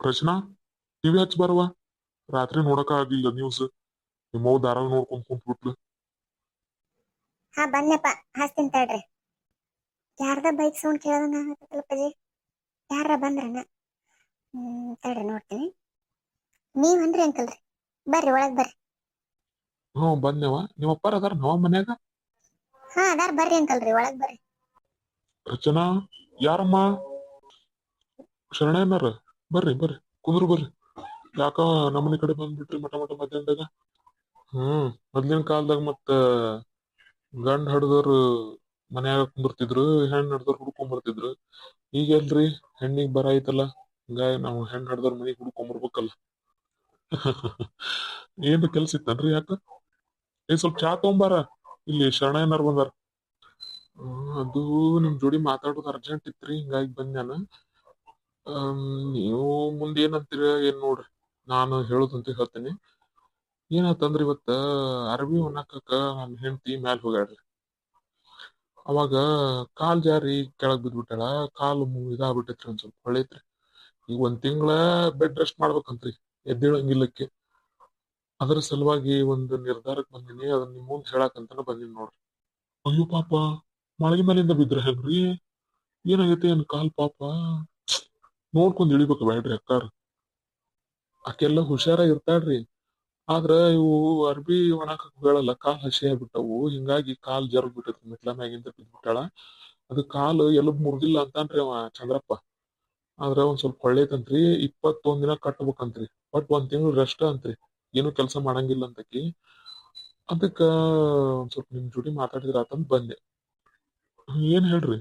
ರಚನಾ TV ಹಚ್ಚ ಬರವ ರಾತ್ರಿ ನೋಡಕ ಆಗಿಲ್ಲ ನ್ಯೂಸ್ ನಿಮ್ಮವ್ ಧಾರಾವಾಹಿ ನೋಡ್ಕೊಂಡ್ ಕುಂತ್ಬಿಟ್ಲು. ಹಾ ಬನ್ನಪ್ಪ ಹಚ್ತೀನಿ ತಡ್ರಿ. ಯಾರ್ದ ಬೈಕ್ ಸೌಂಡ್ ಕೇಳದಂಗ ಆಗತ್ತಲ್ಲಪ್ಪಾಜಿ ಯಾರ ಬಂದ್ರನ? ಹ್ಮ್ ತಡ್ರಿ ನೋಡ್ತೀನಿ. ನೀವ್ ಅಂದ್ರಿ ಅಂಕಲ್ರಿ. ಬರ್ರಿ ಒಳಗ್ ಬರ್ರಿ. ಹ್ಞೂ ಬಂದೆವ ನಿಮ್ಮ ಅಪ್ಪಾರ ಅದಾರ ನವ ಮನ್ಯಾಗ? ಹಾ ಅದಾರ. ಬರ್ರಿ ಅಂಕಲ್ರಿ ಒಳಗ್ ಬರ್ರಿ. ರಚನಾ ಯಾರಮ್ಮ? ಶರಣಯ್ಯನಾರ ಬರ್ರಿ ಬರ್ರಿ, ಕುಂದ್ರು ಬರ್ರಿ. ಯಾಕ ನಮ್ಮನೆ ಕಡೆ ಬಂದ್ಬಿಟ್ರಿ ಮಠ ಮಠ ಮಧ್ಯಾಹ್ನದಾಗ? ಹ್ಮ್, ಮೊದ್ಲಿನ ಕಾಲದಾಗ ಮತ್ತ ಗಂಡ ಹಡ್ದವ್ರು ಮನ್ಯಾಗ ಕುಂದಿರ್ತಿದ್ರು ಹೆಣ್ಣು ಹಡ್ದವ್ರು ಹುಡ್ಕೊಂಡ್ ಬರ್ತಿದ್ರು ಈಗ ಎಲ್ರಿ, ಹೆಣ್ಣಿಗ್ ಬರ ಐತಲ್ಲ, ಹಿಂಗಾಗಿ ನಾವು ಹೆಣ್ಣು ಹಡ್ದವ್ರ ಮನೆಗೆ ಹುಡ್ಕೊಂಡ್ ಬರ್ಬೇಕಲ್ಲ ಏನ್ ಕೆಲ್ಸ ಇತ್ತನ್ರಿ ಯಾಕ? ಏ, ಸ್ವಲ್ಪ ಚಾ ತಗೊಂಬಾರ. ಇಲ್ಲಿ ಶರಣ ಏನಾರು ಬಂದಾರ. ಅದು ನಿಮ್ ಜೋಡಿ ಮಾತಾಡೋದು ಅರ್ಜೆಂಟ್ ಇತ್ರಿ, ಹಿಂಗಾಗಿ ಬಂದ್ಯಾನ ನೀವು ಮುಂದೆ ಏನಂತೀರ ಏನ್ ನೋಡ್ರಿ? ನಾನು ಹೇಳೋದಂತ ಹೇಳ್ತೇನೆ. ಏನಾತಂದ್ರ ಇವತ್ತ ಅರಬಿ ಒಣಾಕಕ್ಕ ನನ್ನ ಹೆಂಡತಿ ಮ್ಯಾಲ್ ಹೋಗ್ಯಾಡ್ರಿ ಅವಾಗ ಕಾಲ್ ಜಾರಿ ಕೆಳಗ್ ಬಿದ್ಬಿಟ್ಟಾಳ, ಕಾಲು ಇದಾಗ್ಬಿಟ್ಟೈತ್ರಿ ಒಂದ್ ಸ್ವಲ್ಪ ಹೊಳೈತ್ರಿ. ಈಗ ಒಂದ್ ತಿಂಗಳ ಬೆಡ್ ರೆಸ್ಟ್ ಮಾಡ್ಬೇಕಂತ್ರಿ, ಎದ್ದೇಳಂಗಿಲ್ಲಕ್ಕೆ. ಅದರ ಸಲುವಾಗಿ ಒಂದು ನಿರ್ಧಾರಕ್ಕೆ ಬಂದಿನಿ, ಅದನ್ನ ನಿಮ್ ಮುಂದ್ ಹೇಳಾಕಂತಾನ ಬಂದಿನಿ ನೋಡ್ರಿ. ಅಯ್ಯೋ ಪಾಪ ಮಳೆ ಮೇಲಿಂದ ಬಿದ್ರ ಹೆಂಗ್ರಿ? ಏನಾಗೈತೆ ಏನ್ ಕಾಲ್ ಪಾಪ? ನೋಡ್ಕೊಂಡ್ ಇಳಿಬೇಕು ಬೇಡ್ರಿ ಅಕ್ಕಾರ ಆಕೆಲ್ಲ ಹುಷಾರಾಗಿ ಇರ್ತಾಳ್ರಿ. ಆದ್ರ ಇವು ಅರ್ಬಿ ಒಣಾಕ ಹೇಳಲ್ಲ ಕಾಲ್ ಹಸಿ ಆಗ್ಬಿಟ್ಟವು. ಹಿಂಗಾಗಿ ಕಾಲ್ ಜರ್ಗ್ ಬಿಟ್ಟೈತಿ, ಮೆಟ್ಲ ಮ್ಯಾಗಿಂದ ಬಿದ್ಬಿಟ್ಟಾಳ. ಅದು ಕಾಲು ಎಲುಬ್ ಮುರ್ದಿಲ್ಲ ಅಂತಾನ್ರಿ ಅವ ಚಂದ್ರಪ್ಪ. ಆದ್ರ ಒಂದ್ ಸ್ವಲ್ಪ ಹೊಳ್ಳೇತಂತ್ರಿ ಇಪ್ಪತ್ತೊಂದ್ ದಿನ ಕಟ್ಬೇಕಂತ್ರಿ. ಬಟ್ ಒಂದ್ ತಿಂಗಳು ರೆಸ್ಟ್ ಅಂತ್ರಿ. ಏನು ಕೆಲಸ ಮಾಡಂಗಿಲ್ಲ ಅಂತಕಿ. ಅದಕ್ಕ ಒಂದ್ ಸ್ವಲ್ಪ ನಿಮ್ ಜೋಡಿ ಮಾತಾಡಿದ್ರ ಆತಂದ್ ಬಂದೆ. ಏನ್ ಹೇಳ್ರಿ?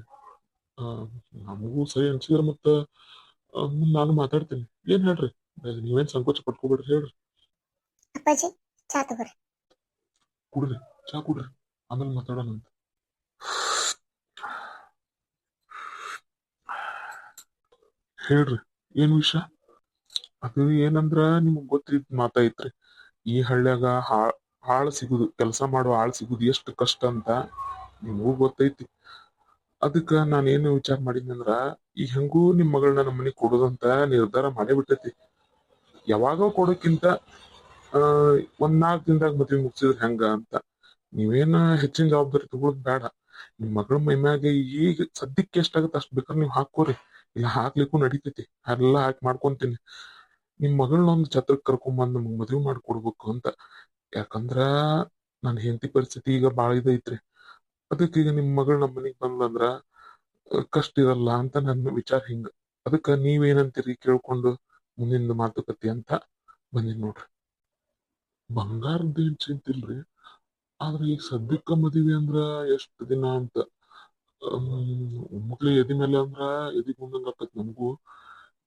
ನಮಗೂ ಸರಿ ಅನ್ಸಿದ್ರ ಮತ್ತ ನಾನು ಮಾತಾಡ್ತೀನಿ. ಏನ್ ಹೇಳ್ರಿ? ನೀವೇನ್ ಸಂಕೋಚ ಪಟ್ಕೋಬೇಡ್ರಿ ಹೇಳ್ರಿ. ಅಪ್ಪಾಜಿ ಚಾ ತಗೋರಿ. ಕುಡ್ರಿ ಚಾ ಕುಡ್ರಿ. ಆಮೇಲೆ ಮಾತಾಡೋಣ ಅಂತ. ಹೇಳ್ರಿ ಏನ್ ವಿಷಯ? ಅದು ಏನಂದ್ರ ನಿಮಗ್ ಗೊತ್ತಿದ್ ಮಾತಾಯ್ತ್ರಿ ಈ ಹಳ್ಳ್ಯಾಗ ಹಾ- ಆಳ್ ಸಿಗುದು ಕೆಲಸ ಮಾಡೋ ಆಳ್ ಸಿಗುದು ಎಷ್ಟು ಕಷ್ಟ ಅಂತ ನಿಮಗೂ ಗೊತ್ತೈತಿ. ಅದಕ್ಕ ನಾನೇನು ವಿಚಾರ ಮಾಡಿದ್ನಂದ್ರ, ಈ ಹೆಂಗೂ ನಿಮ್ ಮಗಳನ್ನ ನಮ್ಮ ಮನೆಗೆ ಕೊಡೋದಂತ ನಿರ್ಧಾರ ಮಾಡೇ ಬಿಟ್ಟೈತಿ ಯಾವಾಗ ಕೊಡೋಕ್ಕಿಂತ ಒಂದ್ ನಾಲ್ಕು ದಿನದಾಗ ಮದ್ವೆ ಮುಗಿಸಿದ್ರ ಹೆಂಗ ಅಂತ. ನೀವೇನ ಹೆಚ್ಚಿನ ಜವಾಬ್ದಾರಿ ತಗೊಳದ್ ಬೇಡ. ನಿಮ್ ಮಗಳ ಮೈಮ್ಯಾಗ ಈಗ ಸದ್ಯಕ್ಕೆ ಎಷ್ಟಾಗತ್ತೆ ಅಷ್ಟ್ ಬೇಕಾದ್ರೆ ನೀವು ಹಾಕೋರಿ ಇಲ್ಲ ಹಾಕ್ಲಿಕ್ಕೂ ನಡೀತೈತಿ. ಎಲ್ಲ ಹಾಕಿ ಮಾಡ್ಕೊಂತೀನಿ. ನಿಮ್ ಮಗಳನ್ನ ಒಂದ್ ಛತ್ರಕ್ ಕರ್ಕೊಂಬಂದ್ ನಮ್ಗ್ ಮದ್ವೆ ಮಾಡ್ಕೊಡ್ಬೇಕು ಅಂತ. ಯಾಕಂದ್ರ, ನನ್ ಹೆಂಡತಿ ಪರಿಸ್ಥಿತಿ ಈಗ ಬಾಳ ಇದೈತ್ರಿ ಅದಕ್ಕೆ ಈಗ ನಿಮ್ ಮಗಳು ನಮ್ಮ ಮನೆಗ್ ಬಂದ್ಲಂದ್ರ ಕಷ್ಟ ಇರಲ್ಲ ಅಂತ ನನ್ನ ವಿಚಾರ ಹಿಂಗ. ಅದಕ್ಕ ನೀವೇನಂತೀರಿ ಕೇಳ್ಕೊಂಡು ಮುಂದಿನ ಮಾತುಕತೆ ಅಂತ ಬಂದಿನ್ ನೋಡ್ರಿ. ಬಂಗಾರದ್ದೇನ್ ಚಿಂತಿಲ್ರಿ ಆದ್ರೆ ಈಗ ಸದ್ಯಕ್ಕ ಮದುವೆ ಅಂದ್ರ ಎಷ್ಟ್ ದಿನ ಅಂತ. ಮಕ್ಳಿಗೆ ಎದಿ ಮೇಲೆ ಅಂದ್ರ ಎದಿ ಮುಂದಂಗ ಆಕತ್ ನಮಗೂ.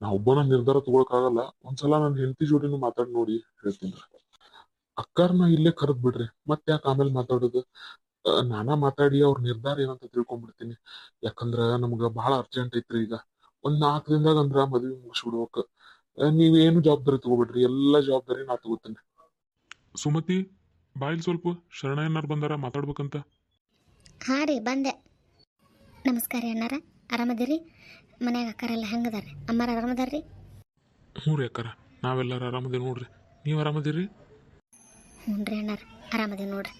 ನಾ ಒಬ್ಬನ ನಿರ್ಧಾರ ತಗೊಳಕ್ ಆಗಲ್ಲ. ಒಂದ್ಸಲ ನನ್ ಹೆಂಡತಿ ಜೋಡಿನೂ ಮಾತಾಡಿ ನೋಡಿ ಹೇಳ್ತೀನಿ. ಅಕ್ಕಾರ್ನ ಇಲ್ಲೇ ಕರೆದ್ ಬಿಡ್ರಿ. ಮತ್ತೆ ಯಾಕೆ ಆಮೇಲೆ ಮಾತಾಡೋದು? ನಾನಾ ಮಾತಾಡಿ ಅವ್ರ ನಿರ್ಧಾರ ಏನಂತ ತಿಳ್ಕೊಂಡ್ಬಿಡ್ತೀನಿ ಯಾಕಂದ್ರ ನಮ್ಗ ಬಹಳ ಅರ್ಜೆಂಟ್ ಐತ್ರಿ ಈಗ. ಒಂದ್ ನಾಲ್ಕು ದಿನದಾಗ ಅಂದ್ರ ಮದ್ವಿ ಮುಗಿಸ್ಬಿಡ್ಬೇಕ. ನೀವ್ ನೀವೇನು ಜವಾಬ್ದಾರಿ ತಗೋಬೇಡ್ರಿ. ಎಲ್ಲಾ ಜವಾಬ್ದಾರಿ ನಾ ತಗೋತೇನೆ. ಸುಮತಿ ಬಾಯಿಲ್ ಸ್ವಲ್ಪ ಶರಣ ಏನಾರ ಬಂದಾರ ಮಾತಾಡ್ಬೇಕಂತ. ಹಾ ರೀ ಬಂದೆ. ನಮಸ್ಕಾರ ಏನಾರ ಆರಾಮದಿರಿ? ಮನ್ಯಾಗ ಅಕ್ಕಾರೆಲ್ಲ ಹೆಂಗದಾರ? ಅಮ್ಮಾರ ಆರಾಮದಾರ್ರಿ? ಹ್ಞೂ ರೀ ಅಕ್ಕಾರ. ನಾವೆಲ್ಲರೂ ಆರಾಮದೇವಿ ನೋಡ್ರಿ. ನೀವು ಆರಾಮದಿರಿ? ಹ್ಞೂ ರೀ ಅಣ್ಣಾರ. ಆರಾಮದೇವಿ ನೋಡ್ರಿ.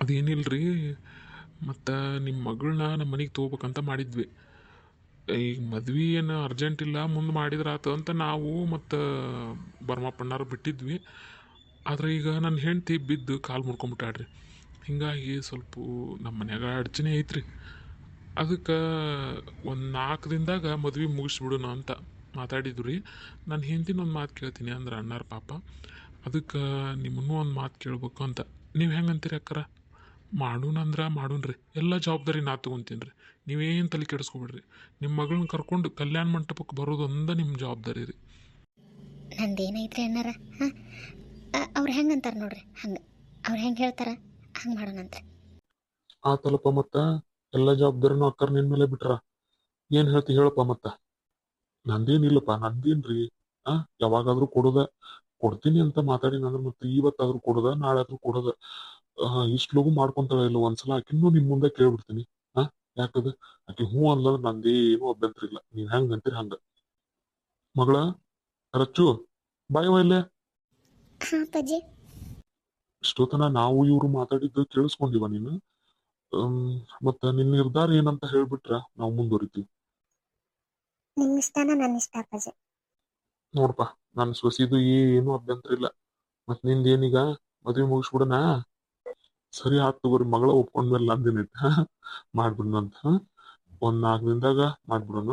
ಅದೇನಿಲ್ರಿ? ಮತ್ತು ನಿಮ್ಮ ಮಗಳನ್ನ ನಮ್ಮ ಮನೆಗೆ ತೊಗೋಬೇಕಂತ ಮಾಡಿದ್ವಿ. ಈಗ ಮದ್ವೆ ಏನು ಅರ್ಜೆಂಟ್ ಇಲ್ಲ, ಮುಂದೆ ಮಾಡಿದ್ರೆ ಆತು ಅಂತ ನಾವು ಮತ್ತು ಬರ್ಮಾಪಣ್ಣಾರು ಬಿಟ್ಟಿದ್ವಿ. ಆದ್ರೆ ಈಗ ನನ್ನ ಹೆಂಡತಿ ಬಿದ್ದು ಕಾಲು ಮುರ್ಕೊಂಬಿಟ್ಟಾಳ್ರಿ ಹೀಗಾಗಿ ಸ್ವಲ್ಪ ನಮ್ಮ ಮನ್ಯಾಗ ಅಡಚಣೆ ಐತ್ರಿ. ಅದಕ್ಕೆ ಒಂದು ನಾಲ್ಕು ದಿನದಾಗ ಮದ್ವೆ ಮುಗಿಸ್ಬಿಡೋಣ ಅಂತ ಮಾತಾಡಿದ್ವಿ. ರೀ ನನ್ನ ಹೆಂಡ್ತಿನ ಒಂದು ಮಾತು ಕೇಳ್ತೀನಿ ಅಂದ್ರೆ ಅಣ್ಣಾರ ಪಾಪ. ಅದಕ್ಕೆ ನಿಮ್ಮನ್ನೂ ಒಂದು ಮಾತು ಕೇಳಬೇಕು ಅಂತ. ನೀವು ಹೆಂಗೆ ಅಂತೀರಿ ಅಕ್ಕರ? ಮಾಡೋಣ ಅಂದ್ರೆ ಮಾಡೋಣ್ರಿ. ಎಲ್ಲ ಜವಾಬ್ದಾರಿ ನಾ ತೊಗೊಂತೀನಿ ರೀ ನೀವೇನು ತಲೆ ಕೆಡಿಸ್ಕೊಬೇಡ್ರಿ. ನಿಮ್ಮ ಮಗಳನ್ನ ಕರ್ಕೊಂಡು ಕಲ್ಯಾಣ ಮಂಟಪಕ್ಕೆ ಬರೋದು ಒಂದ ನಿಮ್ಮ ಜವಾಬ್ದಾರಿ ರೀ. ನಂದೇನೈತ್ರಿ ಅಣ್ಣಾರ ಹಾಂ? ಅವ್ರು ಹೆಂಗೆ ಅಂತಾರೆ ನೋಡ್ರಿ? ಹಂಗೆ ಅವ್ರು ಹೆಂಗೆ ಹೇಳ್ತಾರ? ಹಂಗೆ ಆ ತಲಪ ಮತ್ತ ಎಲ್ಲ ಜವಾಬ್ದಾರಿನೂ ಅಕ್ಕರ್ ನಿನ್ ಮೇಲೆ ಬಿಟ್ರ. ಏನ್ ಹೇಳ್ತಿ ಹೇಳಪ್ಪ ಮತ್ತ? ನಂದೇನಿಲ್ಲಪ್ಪ ನಂದೇನ್ರಿ? ಆ ಯಾವಾಗಾದ್ರೂ ಕೊಡುದ. ಕೊಡ್ತೀನಿ ಅಂತ ಮಾತಾಡಿನ ಅಂದ್ರೆ ಮತ್ತೆ ಇವತ್ತಾದ್ರೂ ಕೊಡುದ ನಾಳೆ ಆದ್ರೂ ಕೊಡೋದ. ಇಷ್ಟು ಲಘು ಮಾಡ್ಕೊಂತಾಳೆ ಇಲ್ಲ ಒಂದ್ಸಲ ಆಕಿನ್ನೂ ನಿಮ್ ಮುಂದೆ ಕೇಳ್ಬಿಡ್ತೀನಿ. ಹಾ ಯಾಕದ? ಆಕಿ ಹ್ಞೂ ಅನ್ಲಂದ್ರ ನಂದೇನು ಅಭ್ಯಂತರ ಇಲ್ಲ ನೀವ್ ಹೆಂಗ್ ಅಂತೀರಿ ಹಂಗ. ಮಗಳ ರಚ್ಚು ಬಾಯ್ ಇಲ್ಲ. ಹಾ ಇಷ್ಟೊತ್ತನ ನಾವು ಇವ್ರು ಮಾತಾಡಿದ್ದು ಕೇಳಿಸ್ಕೊಂಡಿವ ನೀನು? ಮತ್ತ ನಿನ್ ನಿರ್ಧಾರ ಏನಂತ ಹೇಳ್ಬಿಟ್ರ ನಾವು ಮುಂದುವರಿತೀವಿ. ನೋಡ್ಪ ನನ್ ಸೊಸಿದು ಏನು ಅಭ್ಯಂತರ ಇಲ್ಲ. ಮತ್ನಿಂದ ಏನೀಗ ಮದ್ವೆ ಮುಗಿಸ್ಬಿಡಣ ಸರಿ ಆತ್ ತಗೋರಿ, ಮಗಳ ಒಪ್ಕೊಂಡ್ಮೇಲೆ ನಂದೇನೈತೆ ಮಾಡ್ಬಿಡೋಣಂತ ಒಂದ್ ನಾಲ್ಕು ದಿನದಾಗ ಮಾಡ್ಬಿಡೋಣ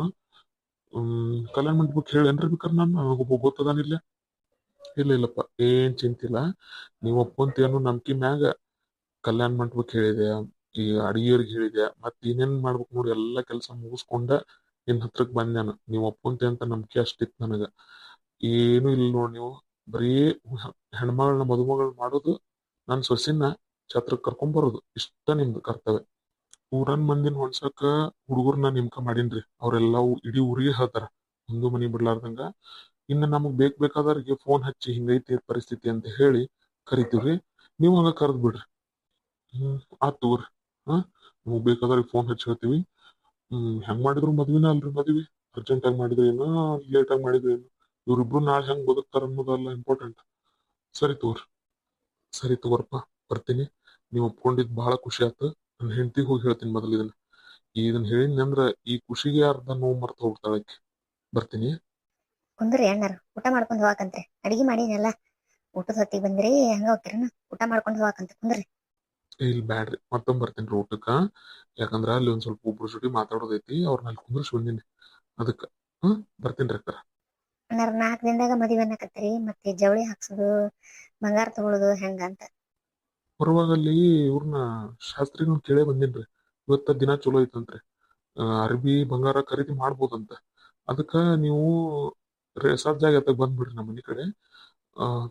ಹ್ಮ್, ಕಲ್ಯಾಣ ಮಂಟಪಕ್ಕೆ ಹೇಳೇನ್ರಿ ಬೇಕಾರೆ ನಾನು? ನನಗೊಬ್ಬ ಗೊತ್ತದಾನಿಲ್ಲ ಇಲ್ಲ. ಇಲ್ಲಪ್ಪ, ಏನ್ ಚಿಂತಿಲ್ಲ ನೀವು ಒಪ್ಕೊಂತಿ ಅನ್ನೋ ನಂಬಿಕೆ ಮ್ಯಾಗ ಕಲ್ಯಾಣ ಮಂಟಪಕ್ಕೆ ಹೇಳಿದೆ, ಈ ಅಡಿಗೆಯವ್ರಿಗೆ ಹೇಳಿದೆ, ಮತ್ತೆ ಇನ್ನೇನ್ ಮಾಡ್ಬೇಕು ನೋಡಿ, ಎಲ್ಲಾ ಕೆಲಸ ಮುಗಿಸ್ಕೊಂಡ ನಿನ್ ಹತ್ರಕ್ ಬಂದ್ ನಾನು. ನೀವು ಒಪ್ಪಂತೆ ಅಂತ ನಂಬಿಕೆ ಅಷ್ಟಿತ್ತು ನನಗ. ಏನು ಇಲ್ಲ ನೋಡಿ ನೀವು. ಬರೀ ಹೆಣ್ಮಗಳನ್ನ ಮದುಮಗಳನ್ನ ಮಾಡೋದು ನನ್ ಸೊಸಿನ ಛತ್ರಕ್ ಕರ್ಕೊಂಡ್ ಬರೋದು. ಇಷ್ಟ ನಿಮ್ದು ಕರ್ತವ್ಯ. ಊರನ್ ಮಂದಿನ ಹೊಣ್ಸಕ ಹುಡುಗರ್ನ ನೇಮಕ ಮಾಡೀನ್ರಿ. ಅವ್ರೆಲ್ಲ ಇಡೀ ಊರಿಗೆ ಹೇಳ್ತಾರ. ಒಂದು ಮನಿ ಬಿಡ್ಲಾರ್ದಂಗ. ಇನ್ನ ನಮಗ್ ಬೇಕ್ ಬೇಕಾದವ್ರಿಗೆ ಫೋನ್ ಹಚ್ಚಿ ಹಿಂಗೈತಿ ಪರಿಸ್ಥಿತಿ ಅಂತ ಹೇಳಿ ಕರಿತೀವ್ರಿ. ನೀವು ಹಂಗ ಕರೆದ್ ಬಿಡ್ರಿ. ಹ್ಮ್, ಆತ್ ತಗೋರಿ. ಹಾ, ನಮಗ್ ಬೇಕಾದವ್ರಿಗೆ ಫೋನ್ ಹಚ್ಚಿ ಹೇಳ್ತೀವಿ. ಹ್ಮ್, ಹೆಂಗ್ ಮಾಡಿದ್ರು ಮದ್ವಿನ ಅಲ್ರಿ ಮದ್ವಿ. ಅರ್ಜೆಂಟ್ ಆಗಿ ಮಾಡಿದ್ರೆ ಏನೋ ಲೇಟ್ ಆಗಿ ಮಾಡಿದ್ರೆ ಏನು. ಇವ್ರಿಬ್ರು ನಾಳೆ ಹೆಂಗ್ ಬದುಕ್ತಾರ ಅನ್ನೋದಲ್ಲ ಇಂಪಾರ್ಟೆಂಟ್ ಸರಿ ತಗೋರಿ. ಸರಿ ತಗೋರಪ್ಪ. ಬರ್ತೀನಿ. ನೀವು ಒಪ್ಕೊಂಡಿದ್ ಬಹಳ ಖುಷಿ ಆಯ್ತು ನನ್ನ ಹೆಂಡತಿ ಹೋಗಿ ಹೇಳ್ತೀನಿ ಮೊದಲು ಇದನ್ನ. ಇದನ್ನ ಹೇಳಿದ್ನಿ ಅಂದ್ರ ಈ ಖುಷಿಗೆ ಅರ್ಧ ನೋವು ಮರ್ತ ಹೋಗ್ತಾಳೆ ಬರ್ತೀನಿ. ಕುಂದ್ರಿ ಅಣ್ಣಾರ ಊಟ ಮಾಡ್ಕೊಂಡು ಹೋಗಾಕಂತ್ರಿ. ಅಡಿಗೆ ಮಾಡಿನಲ್ಲ ಊಟದ ಹೊತ್ತಿಗೆ ಬಂದ್ರಿ ಹಂಗ ಹೋಗ್ತಿರನ? ಊಟ ಮಾಡ್ಕೊಂಡು ಹೋಗಾಕಂತ ಕುಂದ್ರಿ. ಇಲ್ಲಿ ಬ್ಯಾಡ್ರಿ. ಮತ್ತೊಮ್ಮೆ ಬರ್ತೀನಿ ಊಟಕ್ಕ. ಯಾಕಂದ್ರ ಅಲ್ಲಿ ಒಂದ್ ಸ್ವಲ್ಪ ಒಬ್ರು ಜೊತೆ ಮಾತಾಡೋದೈತಿ ಅವ್ರನ್ನ ಅಲ್ಲಿ ಕುಂದ್ರಿಸಿ ಬಂದೀನಿ. ಅದಕ್ಕ ಹ್ಮ್ ಬರ್ತೀನಿ ರೀ ಅಕ್ಕರ ಅಣ್ಣಾರ ನಾಲ್ಕು ದಿನದಾಗ ಮದುವೆ ಅನ್ನಕತ್ತೀರಿ ಮತ್ತೆ ಜವಳಿ ಹಾಕ್ಸೋದು ಬಂಗಾರ ತಗೊಳ್ಳೋದು ಹೆಂಗ ಅಂತ. ಅಲ್ಲಿ ಇವ್ರನ್ನ ಶಾಸ್ತ್ರಿನ ಕೇಳೇ ಬಂದಿನ್ರಿ. ಇವತ್ತ ದಿನ ಚಲೋ ಐತಂತ್ರಿ. ಅರ್ಬಿ ಬಂಗಾರ ಖರೀದಿ ಮಾಡ್ಬೋದಂತ. ಅದಕ್ಕ ನೀವು ರೆಸಾರ್ಟ್ ಜಾಗ ಬಂದ್ಬಿಡ್ರಿ ನಮ್ಮ ಮನಿ ಕಡೆ.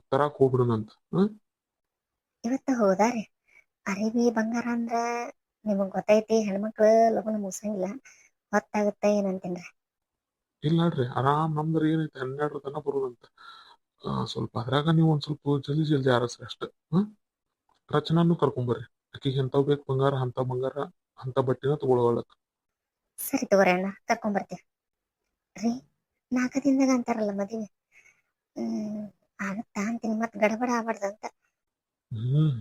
ತರಾಕ್ ಹೋಗ್ಬಿಡೋಣಂತ ಹ್ಮ್ ಇವತ್ತ ಹೋದಾರಿ ಅರಿವಿ ಬಂಗಾರ ಅಂದ್ರ ನಿಮಗ್ ಗೊತ್ತೈತಿ ಹೆಣ್ಮಕ್ಳು ಲಗುನ ಮುಗಿಸಂಗಿಲ್ಲ. ಹೊತ್ತಾಗುತ್ತ ಏನಂತೀನ್ರಿ ಇಲ್ಲ ನೋಡ್ರಿ ಆರಾಮ್ ನಮ್ದ್ರ ಏನೈತೆ ಹನ್ನೆರಡು ತನ ಬರೋದಂತ. ಸ್ವಲ್ಪ ಅದ್ರಾಗ ನೀವು ಒಂದ್ ಸ್ವಲ್ಪ ಜಲ್ದಿ ಜಲ್ದಿ ಆರಸ್ರಿ ಅಷ್ಟ. ಹ್ಮ್ ರಚನಾನು ಕರ್ಕೊಂಬರ್ರಿ. ಆಕಿಗೆ ಎಂತಾವ್ ಬೇಕು ಬಂಗಾರ ಅಂತ ಬಂಗಾರ ಅಂತ ಬಟ್ಟೆನ ತಗೊಳಕ್ ಸರಿ ತಗೋರಿ ಅಣ್ಣ ಕರ್ಕೊಂಡ್ ಬರ್ತೀವಿ ರೀ ನಾಲ್ಕು ದಿನದಾಗ ಅಂತಾರಲ್ಲ ಮದುವೆ. ಹ್ಮ್ ಆಗತ್ತಾ ಅಂತೀನಿ ಮತ್ ಗಡಬಡ ಆಗ್ಬಾರ್ದಂತ ಹ್ಮ್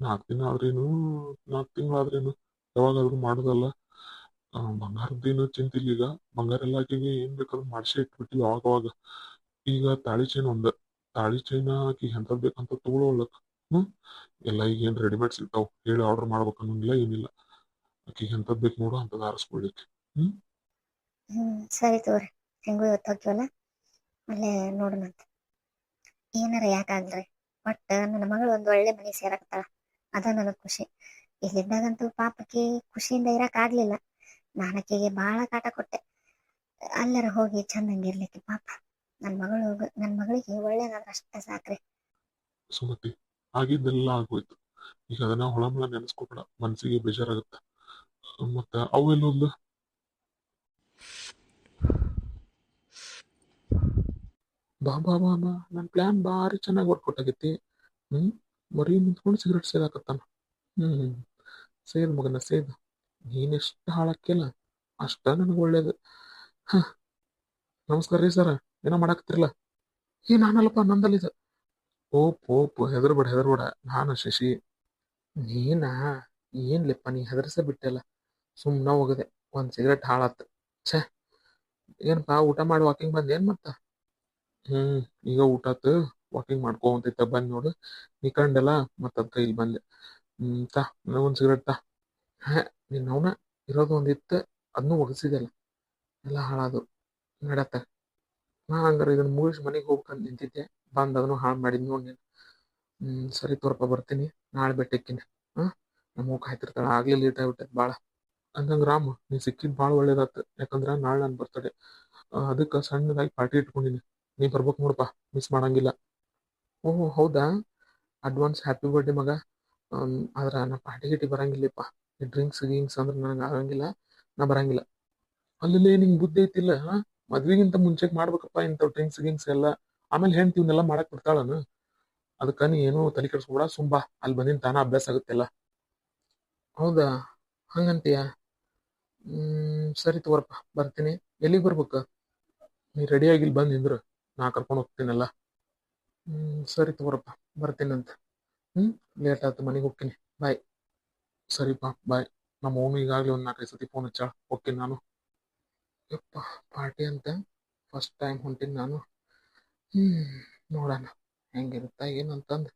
ನಾಲ್ಕು ದಿನ ಆದ್ರೇನು ನಾಲ್ಕು ತಿಂಗಳಾದ್ರೇನು ಯಾವಾಗಾದ್ರೂ ಮಾಡೋದಲ್ಲ. ಬಂಗಾರದ್ದೇನು ಚಿಂತಿಲ್ಲ ಈಗ. ಬಂಗಾರ ಎಲ್ಲ ಆಕೆಗೆ ಏನ್ ಬೇಕಾದ್ರೂ ಮಾಡಿಸಿ ಇಟ್ಬಿಟ್ಟಿವಿ ಅವಾಗ ಅವಾಗ ಈಗ ತಾಳಿ ಚೈನ್ ಒಂದ. ತಾಳಿ ಚೈನ್ ಆಕಿಗೆ ಎಂತದ್ ಬೇಕಂತ ತಗೊಳಕ್ ಹ್ಮ್? ಎಲ್ಲ ಈಗ ಏನ್ ರೆಡಿಮೇಡ್ ಸಿಗ್ತಾವೆ. ಹೇಳಿ ಆರ್ಡರ್ ಮಾಡ್ಬೇಕು ಅನ್ನೋಂಗಿಲ್ಲ ಏನಿಲ್ಲ. ಆಕಿಗೆ ಎಂತದ್ ಬೇಕು ನೋಡು ಅಂತದ್ ಆರಿಸ್ಕೊಳ್ಳಿಕ್ಕೆ. ಹ್ಮ್? ಸರಿ ತಗೋರಿ. ಹೆಂಗೂ ಇವತ್ತು ಹೋಗ್ತೀವಲ್ಲ? ಅಲ್ಲೇ ನೋಡೋಣಂತ ಏನಾರ ಯಾಕಾಗ್ಲಿ ಒಟ್ಟ ನನ್ನ ಮಗಳು ಒಂದು ಒಳ್ಳೆ ಮನೆ ಸೇರಾಕ್ತಾಳ ಅದ ನನಗ್ ಖುಷಿ. ಇಲ್ಲಿದ್ದಾಗಂತೂ ಪಾಪಕ್ಕೆ ಖುಷಿಯಿಂದ ಇರಕ್ ಆಗ್ಲಿಲ್ಲ. ನಾನು ಆಕೆಗೆ ಬಹಳ ಕಾಟ ಕೊಟ್ಟೆ. ಅಲ್ಲರ ಹೋಗಿ ಚಂದಂಗಿರ್ಲಿಕ್ಕೆ ಪಾಪ. ನನ್ ಮಗಳು ನನ್ ಮಗಳಿಗೆ ಒಳ್ಳೇದಾದ್ರ ಅಷ್ಟ ಸಾಕ್ರಿ. ಸುಮತಿ ಆಗಿದ್ದೆಲ್ಲ ಆಗೋಯ್ತು. ಈಗ ಅದನ್ನ ಹೊಳಮಳ ನೆನೆಸ್ಕೊಬೇಡ, ಮನ್ಸಿಗೆ ಬೇಜಾರಾಗತ್ತ. ಮತ್ತ ಅವೆಲ್ಲೊಂದು ಬಾ ಬಾ ಬಾ ಬಾ, ನನ್ ಪ್ಲಾನ್ ಭಾರಿ ಚೆನ್ನಾಗಿ ವರ್ಕೌಟ್ ಆಗೈತಿ. ಹ್ಮ್? ಮರಿ ನಿಂತ್ಕೊಂಡು ಸಿಗರೇಟ್ ಸೇದಾಕತ್ತಾನ ಹ್ಮ್ ಸೇದ್ ಮಗನ, ಸೇದ್. ನೀನೆಷ್ಟು ಹಾಳಾಕಿಲ್ಲ ಅಷ್ಟ ನನಗೆ ಒಳ್ಳೇದು. ಹ. ನಮಸ್ಕಾರ ರೀ ಸರ್. ಏನೋ ಮಾಡಾಕತ್ತಿರಲ್ಲ? ಏ, ನಾನಲ್ಲಪ್ಪ ನಂದಲ್ಲಿದ ಓಪ್ ಓಪ್, ಹೆದರ್ಬೇಡ ಹೆದರ್ಬೇಡ. ನಾನು ಶಶಿ, ನೀನಾ ಏನ್ಲೆಪ್ಪ ನೀ ಹೆದರ್ಸ ಬಿಟ್ಟೆಲ್ಲ? ಸುಮ್ಮನೆ ಹೋಗದೆ, ಒಂದು ಸಿಗರೇಟ್ ಹಾಳಾತು. ಛೇ, ಏನಪ್ಪ ಊಟ ಮಾಡಿ ವಾಕಿಂಗ್ ಬಂದು ಏನು ಮತ್ತ ಹ್ಮ್, ಈಗ ಊಟ ಆತು ವಾಕಿಂಗ್ ಮಾಡ್ಕೊಂತಿತ್ತ ಬಂದು ನೋಡು. ನೀ ಕಂಡಲ್ಲ ಮತ್ತ ಕೈಲಿ ಬಂದೆ. ಹ್ಞೂ ತಾ ನನಗೊಂದು ಸಿಗರೇಟ್ ತಾ. ಹೇ, ನಿನ್ ಅವನ ಇರೋದು ಒಂದಿತ್ತು ಅದನ್ನು ಒಗಸಿದೆಲ್ಲ ಎಲ್ಲ ಹಾಳಾದು ನಡತ್ತ ನಾ ಹಂಗಾರೆ ಇದನ್ನ ಮುಗಿಸಿ ಮನೆಗೆ ಹೋಗ್ಬೇಕಂತ ನಿಂತಿದ್ದೆ. ಬಂದ್ ಹಾಳು ಮಾಡಿದ್ ನೋಡಿ ನೀನು ಹ್ಮ್, ಸರಿ ತೋರಪ್ಪ, ಬರ್ತೀನಿ. ನಾಳೆ ಬೆಟ್ಟಕ್ಕಿನಿ ಹಾ? ನಮ್ಮ ಕಾಯ್ತಿರ್ತಾಳ. ಆಗ್ಲಿ ಲೇಟ್ ಆಗ್ಬಿಟ್ಟೆ. ಭಾಳ ಅಂದಂಗ ರಾಮ್, ನೀ ಸಿಕ್ಕಿದ್ ಭಾಳ ಒಳ್ಳೇದಾತ. ಯಾಕಂದ್ರ ನಾಳೆ ನನ್ ಬರ್ತಡೆ ಅದಕ್ಕೆ ಸಣ್ಣದಾಗಿ ಪಾರ್ಟಿ ಇಟ್ಕೊಂಡಿನಿ. ನೀ ಬರ್ಬೇಕ್ ನೋಡಪ್ಪ. ಮಿಸ್ ಮಾಡಂಗಿಲ್ಲ. ಓಹ್, ಹೌದಾ? ಅಡ್ವಾನ್ಸ್ ಹ್ಯಾಪಿ ಬರ್ಡೇ ಮಗ. ಆದ್ರೆ ನಾ ಪಾರ್ಟಿ ಗಿಟಿ ಬರಂಗಿಲ್ಲಪ್ಪ. ಈ ಡ್ರಿಂಕ್ಸ್ ಗಿಂಕ್ಸ್ ಅಂದ್ರೆ ನನಗೆ ಆಗಂಗಿಲ್ಲ. ನಾ ಬರಂಗಿಲ್ಲ. ಅಲ್ಲಿ ನಿಂಗೆ ಬುದ್ಧಿ ಐತಿಲ್ಲ, ಹಾ? ಮದ್ವಿಗಿಂತ ಮುಂಚೆಗೆ ಮಾಡ್ಬೇಕಪ್ಪ ಇಂಥವ್ ಡ್ರಿಂಕ್ಸ್ ಗಿಂಕ್ಸ್ ಎಲ್ಲ. ಆಮೇಲೆ ಹೆಂಡ್ತಿ ಇವನ್ನೆಲ್ಲ ಮಾಡಕ್ ಬಿಡ್ತಾಳನು? ಅದಕ್ಕ ನೀ ಏನು ತಲೆ ಕೆಡಿಸ್ಕೊಬೇಡ ಸುಂಬಾ ಅಲ್ಲಿ ಬಂದಿನ ತಾನ ಅಭ್ಯಾಸ ಆಗುತ್ತೆಲ್ಲ. ಹೌದಾ? ಹಂಗಂತೀಯ? ಹ್ಮ್, ಸರಿ ತಗೋರಪ್ಪ, ಬರ್ತೀನಿ. ಎಲ್ಲಿಗೆ ಬರ್ಬೇಕ? ನೀ ರೆಡಿ ಇಲ್ಲಿ ಬಂದ್ ನಿಂದ್ರು. ನಾ ಕರ್ಕೊಂಡು ಹೋಗ್ತೀನಲ್ಲ. ಹ್ಮ್, ಸರಿ ತಗೋರಪ್ಪ ಅಂತ ಹ್ಮ್ ಲೇಟ್ ಆಯ್ತು ಮನೆಗೆ ಹೋಗ್ತೀನಿ. ಬಾಯ್ ಸರಿಪ್ಪ ಬಾಯ್ ನಮ್ಮ ಓಮಿ ಈಗಾಗಲೇ ಒಂದು ನಾಲ್ಕೈದು ಸತಿ ಫೋನ್ ಹಚ್ಚಾಳ. ಹೋಗ್ತೀನಿ ನಾನು. ಯಪ್ಪ ಪಾರ್ಟಿ ಅಂತ? ಫಸ್ಟ್ ಟೈಮ್ ಹೊಂಟೀನಿ ನಾನು. ಹ್ಮ್ ನೋಡೋಣ ಏನು ಏನಂತಂದು